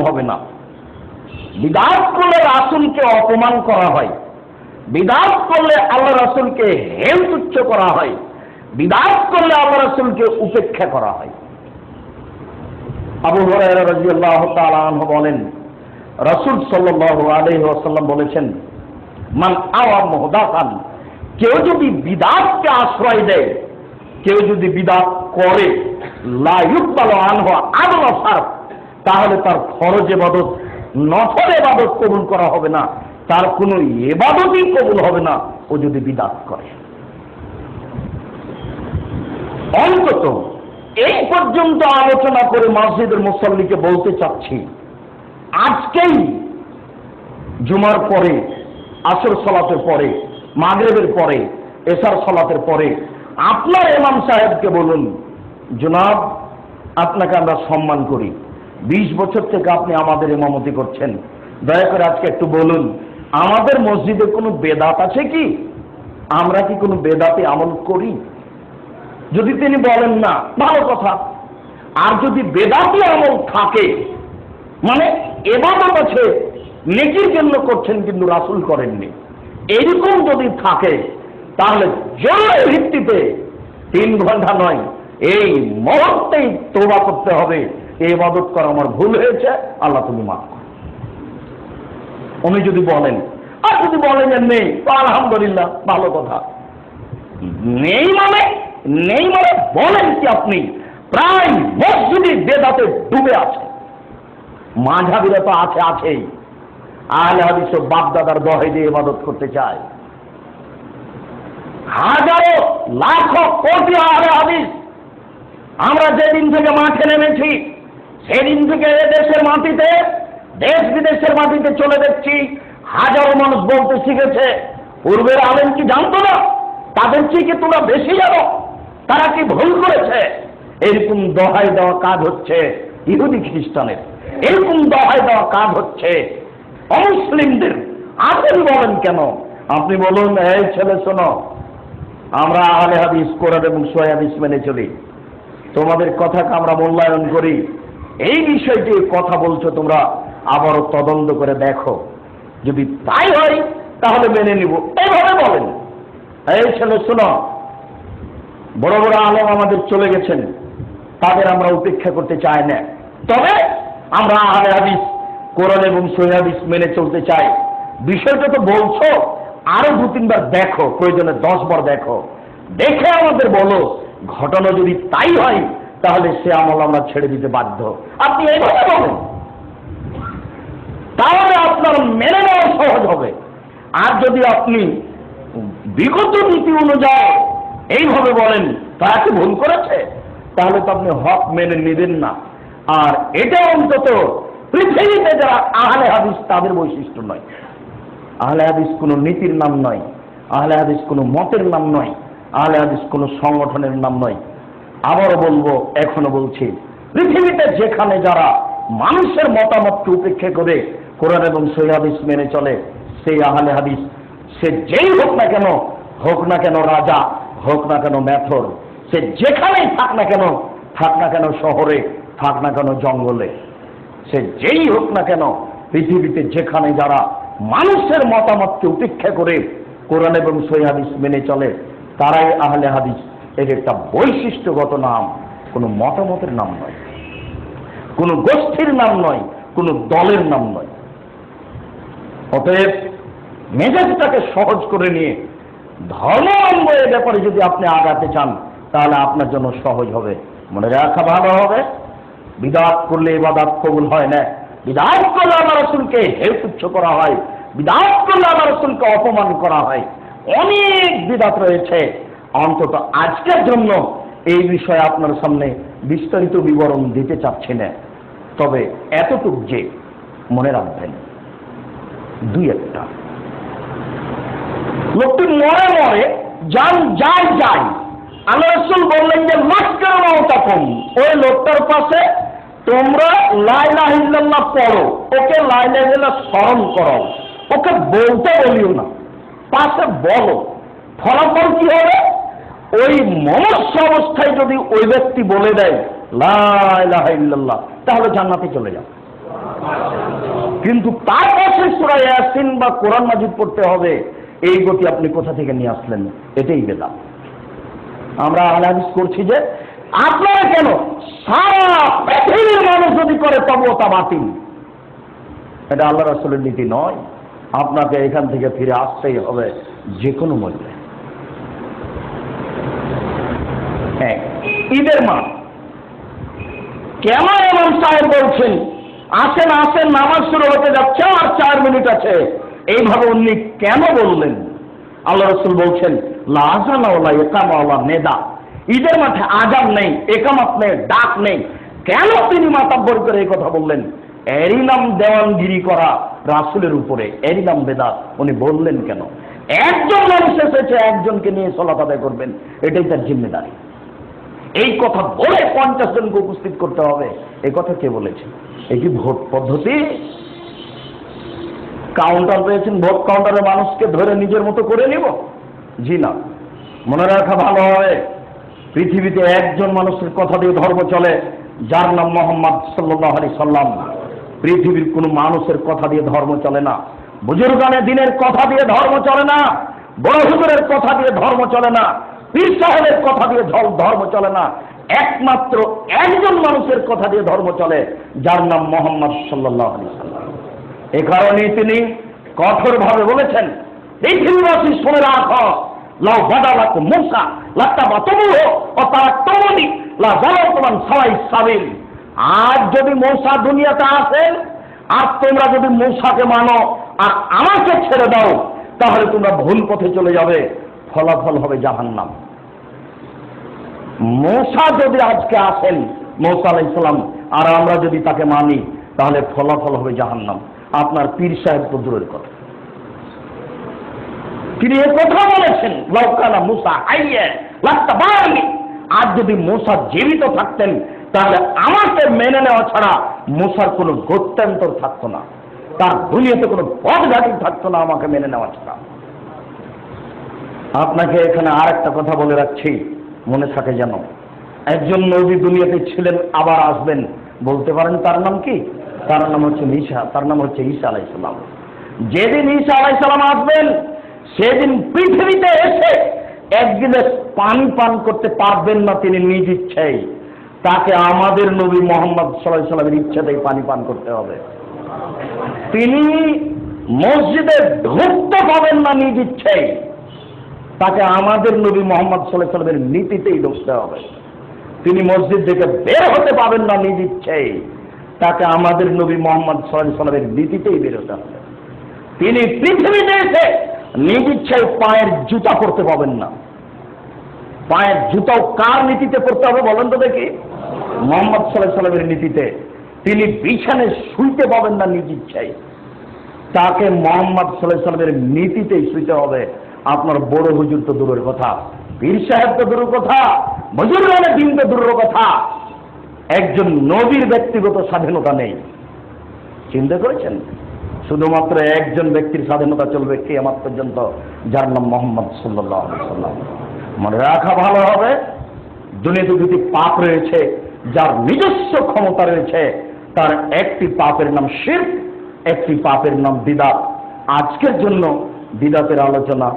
হবে না। বিদাত করলে রাসুলকে অপমান করা হয়। বিদাত করলে আল্লাহ রাসুলকে হেল তুচ্ছ করা হয়। বিদাত করলে আল্লাহ রাসুলকে উপেক্ষা করা হয়। আবু আনহু বলেন, রাসূল ওয়াসাল্লাম বলেছেন, মান আওয়া মুহদাসান কেউ যদি বিদাতকে আশ্রয় দেয়, কেউ যদি বিদাত করে, লা ইউকবালু আনহু আদল সারফ তাহলে তার খরচ এবাদত, নফল এবাদত কবুল করা হবে না। তার কোনো এবাদতই কবুল হবে না, ও যদি বিদাত করে। অন্তত এই পর্যন্ত আলোচনা করে মসজিদের মুসল্লিকে বলতে চাচ্ছি, আজকেই জুমার পরে, আসর সলাতের পরে, মাগরেবের পরে, এসার সলাতের পরে, আপনার ইমাম সাহেবকে বলুন, জনাব, আপনাকে আমরা সম্মান করি। বিশ বছর থেকে আপনি আমাদের ইমামতি করছেন। দয়া করে আজকে একটু বলুন, আমাদের মসজিদে কোনো বেদাত আছে কি? আমরা কি কোনো বেদাতে আমল করি? যদি তিনি বলেন না, ভালো কথা। আর যদি বেদাতি আমল থাকে মানে এবাদত আছে, নেকির জন্য করছেন কিন্তু রাসুল করেননি। এরকম যদি থাকে, তাহলে জরুরি ভিত্তিতে তিন ঘণ্টা নয়, এই মুহূর্তেই তোবা করতে হবে। এই ইবাদত করা আমার ভুল হয়েছে, আল্লাহ তুমি মাফ করো। উনি যদি বলেন, আর যদি বলেন যে নেই, তো আলহামদুলিল্লাহ, ভালো কথা। নেই মানে নেই মানে বলেন কি আপনি, প্রায় মসজিদে বেদাতে ডুবে আছে। মাঝাবিরা তো আছে, আছেই। আহলে হাদিস বাপ দাদার দহে দিয়ে ইবাদত করতে চায়। হাজারো, লাখো, কোটি আহলে হাদিস। আমরা যেদিন থেকে মাঠে নেমেছি সেদিন থেকে দেশের মাটিতে, দেশ বিদেশের মাটিতে চলে দেখছি হাজারো মানুষ বলতে শিখেছে, পূর্বের আলেম কি জানতো না? তাদের চেয়ে তোমরা বেশি জানো? তারা কি ভুল করেছে? এরকম দহাই দেওয়া কাজ হচ্ছে ইহুদি খ্রিস্টানের। এরকম দহাই দেওয়া কাজ হচ্ছে অমুসলিমদের। আপনি বলেন কেন? আপনি বলুন, এই ছেলে, শোনো, আমরা আহলে হাদিস, কোরআন এবং সোয়া হাদিস মেনে চলি। তোমাদের কথাকে আমরা মূল্যায়ন করি। এই বিষয়টি কথা বলছো তোমরা, আবারও তদন্ত করে দেখো। যদি তাই হয়, তাহলে মেনে নিব। এইভাবে বলেন। এই ছেলে শোনো। বড় বড় আলম আমাদের চলে গেছেন। তাদের আমরা উপেক্ষা করতে চাই না। তবে আমরা আহলে হাদিস, কোরআন এবং সহিদিস মেনে চলতে চাই। বিষয়টা তো বলছো, আরও দু তিনবার দেখো, প্রয়োজনে দশ বার দেখো। দেখে আমাদের বলো, ঘটনা যদি তাই হয় তাহলে সে আমল আমরা ছেড়ে দিতে বাধ্য। আপনি এইভাবে বলেন। তাহলে আপনার মেনে নেওয়া সহজ হবে। আর যদি আপনি বিগত নীতি অনুযায়ী এইভাবে বলেন, তারা কি ভুল করেছে? তাহলে তো আপনি হক মেনে নেবেন না। আর এটা অন্তত পৃথিবীতে যারা আহলে হাদিস, তাদের বৈশিষ্ট্য নয়। আহলে হাদিস কোনো নীতির নাম নয়। আহলে হাদিস কোনো মতের নাম নয়। আহলে হাদিস কোনো সংগঠনের নাম নয়। আবারও বলব, এখনও বলছি, পৃথিবীতে যেখানে যারা মানুষের মতামতকে উপেক্ষা করে কোরআন এবং সহি হাদিস মেনে চলে, সেই আহলে হাদিস, সে যেই হোক না কেন, হোক না কেন রাজা, হোক না কেন ম্যাথর, সে যেখানেই থাক না কেন, থাক না কেন শহরে, থাক না কেন জঙ্গলে, সে যেই হোক না কেন, পৃথিবীতে যেখানে যারা মানুষের মতামতকে উপেক্ষা করে কোরআন এবং সহি হাদিস মেনে চলে, তারাই আহলে হাদিস। এর একটা বৈশিষ্ট্যগত নাম, কোনো মতামতের নাম নয়। কোনো গোষ্ঠীর নাম নয়, কোনো দলের নাম নয়। অতএব মেজাজটাকে সহজ করে নিয়ে ধর্মাবলম্ব এ ব্যাপারে যদি আপনি আগাতে চান, তাহলে আপনার জন্য সহজ হবে। মনে রাখা ভালো হবে। বিদাত করলে ইবাদাত কবুল হয় না। বিদাত করলে আমার রসুলকে হেতুচ্ছ করা হয়। বিদাত করলে আমার রসুলকে অপমান করা হয়। অনেক বিদাত রয়েছে। অন্তত আজকের জন্য এই বিষয়ে আপনার সামনে বিস্তারিত বিবরণ দিতে চাচ্ছি না। তবে এতটুক যে মনে রাখবেন, দুই একটা। লোকটি মরে মরে যান যায় যায় আল্লাহ রসুল বললেন যে লস্কর তখন ওই লোকটার পাশে তোমরা লাইলা পড়ো, ওকে লাইলা স্মরণ করো। ওকে বলতে বলিও না, পাশে বলো, ফলাফল কি হবে? ওই মনস্য অবস্থায় যদি ওই ব্যক্তি বলে দেয় ইল্লাল্লাহ, তাহলে জান্নাতে চলে যাও। কিন্তু তার পাশে সুরা ইয়াসিন বা কোরআন মাজিদ পড়তে হবে, এই গতি আপনি কোথা থেকে নিয়ে আসলেন? এটাই বেদাত। আমরা আনালিস করছি যে, আপনারা কেন সারা পৃথিবীর মানুষ যদি করে, তবুও তা বাতিল। এটা আল্লাহ রাসুলের নীতি নয়। আপনাকে এখান থেকে ফিরে আসতেই হবে যে কোনো মূল্যে হ্যাঁ ঈদের মাস কেন এমন সাহেব বলছেন, আসেন আসেন, নামাজ শুরু হতে যাচ্ছে, আর চার মিনিট আছে। এইভাবে উনি কেন বললেন? আল্লাহ রসুল বলছেন লাজানাওয়ালা একামাওয়ালা নেদা। ঈদের মাঠে আজান নেই, একামাত নেই, ডাক নেই। কেন তিনি মাতাব্বর করে এই কথা বললেন? এরই নাম দেওয়ানগিরি করা রাসুলের উপরে, এরই নাম বেদাত। উনি বললেন কেন? একজন মানুষ এসেছে, একজনকে নিয়ে আদায় করবেন, এটাই তার জিম্মেদারি। এই কথা বলে পঞ্চাশ জনকে উপস্থিত করতে হবে। এই কথা কে বলেছে? এই কি ভোট পদ্ধতি? কাউন্টার পেয়েছেন, ভোট কাউন্টারে মানুষকে ধরে নিজের মতো করে নিব? জি না। মনে রাখা ভালো হয় পৃথিবীতে একজন মানুষের কথা দিয়ে ধর্ম চলে, যার নাম মোহাম্মদ সাল্লাহ আলি সাল্লাম। পৃথিবীর কোনো মানুষের কথা দিয়ে ধর্ম চলে না। বুজুর্গানে দিনের কথা দিয়ে ধর্ম চলে না। বড় হুজুরের কথা দিয়ে ধর্ম চলে না। পীর সাহেবের কথা দিয়ে ধর- ধর্ম চলে না। একমাত্র একজন মানুষের কথা দিয়ে ধর্ম চলে, যার নাম মোহাম্মদ সাল্লাহ আলি সাল্লাম। এ কারণে তিনি কঠোরভাবে বলেছেন, পৃথিবীবাসী শুনে রাখো লাউ বাদালাক মুসা লাত্তা বা তবুহ ও তারা তমনি, লা জালাতমান সবাই সাবিল। আজ যদি মৌসা দুনিয়াতে আসেন, আর তোমরা যদি মৌসাকে মানো, আর আমাকে ছেড়ে দাও, তাহলে তোমরা ভুল পথে চলে যাবে, ফলাফল হবে জাহান্নাম। মৌসা যদি আজকে আসেন, মৌসা আলাই ইসলাম আর আমরা যদি তাকে মানি, তাহলে ফলাফল হবে জাহান্নাম। আপনার পীর সাহেব তো দূরের কথা। তিনি কথা বলেছেন লৌকানা মুসা আইয়ে লাস্তা বাড়ানি আজ যদি মুসা জীবিত থাকতেন, তাহলে আমাকে মেনে নেওয়া ছাড়া মুসার কোনো গত্যান্তর থাকতো না। তার দুনিয়াতে কোনো পথঘাটি থাকতো না আমাকে মেনে নেওয়া ছাড়া। আপনাকে এখানে আর একটা কথা বলে রাখছি। মনে থাকে যেন। একজন নবী দুনিয়াতে ছিলেন, আবার আসবেন। বলতে পারেন তার নাম কি? তার নাম হচ্ছে ঈশা তার নাম হচ্ছে ঈশা আলাইসালাম যেদিন ঈশা আলাইসালাম আসবেন, সেদিন পৃথিবীতে এসে এক গিলাস পানি পান করতে পারবেন না তিনি নিজ ইচ্ছাই। তাকে আমাদের নবী মোহাম্মদ সাল্লাহ সাল্লামের ইচ্ছাতেই পানি পান করতে হবে। তিনি মসজিদে ঢুকতে পাবেন না নিজ ইচ্ছাই। তাকে আমাদের নবী মোহাম্মদ সাল্লাহ সাল্লামের নীতিতেই ঢুকতে হবে। তিনি মসজিদ থেকে বের হতে পাবেন না নিজ ইচ্ছাই। তাকে আমাদের নবী মোহাম্মদ সাল্লাহ সাল্লামের নীতিতেই বের হতে হবে। তিনি পৃথিবীতে এসে নিজ ইচ্ছায় পায়ের জুতা পরতে পাবেন না। পায়ের জুতাও কার নীতিতে পড়তে হবে বলেন তো দেখি? মোহাম্মদ সাল্লাহ সাল্লামের নীতিতে। তিনি বিছানে শুইতে পাবেন না নিজ ইচ্ছায় তাকে মোহাম্মদ সাল্লাহ সাল্লামের নীতিতেই শুইতে হবে। আপনার বড় হুজুর তো দূরের কথা, পীর সাহেব তো দূরের কথা বুজুর্গানে দিন তো দূরের কথা। একজন নবীর ব্যক্তিগত স্বাধীনতা নেই। চিন্তা করেছেন? শুধুমাত্র একজন ব্যক্তির স্বাধীনতা চলবে কে আমার পর্যন্ত? যার নাম মোহাম্মদ সাল্লাহ সাল্লাম। মনে রাখা ভালো হবে, দুনিয়াতে দুটি পাপ রয়েছে, যার নিজস্ব ক্ষমতা রয়েছে, তার একটি পাপের নাম শির একটি পাপের নাম বিদাত। আজকের জন্য বিদাতের আলোচনা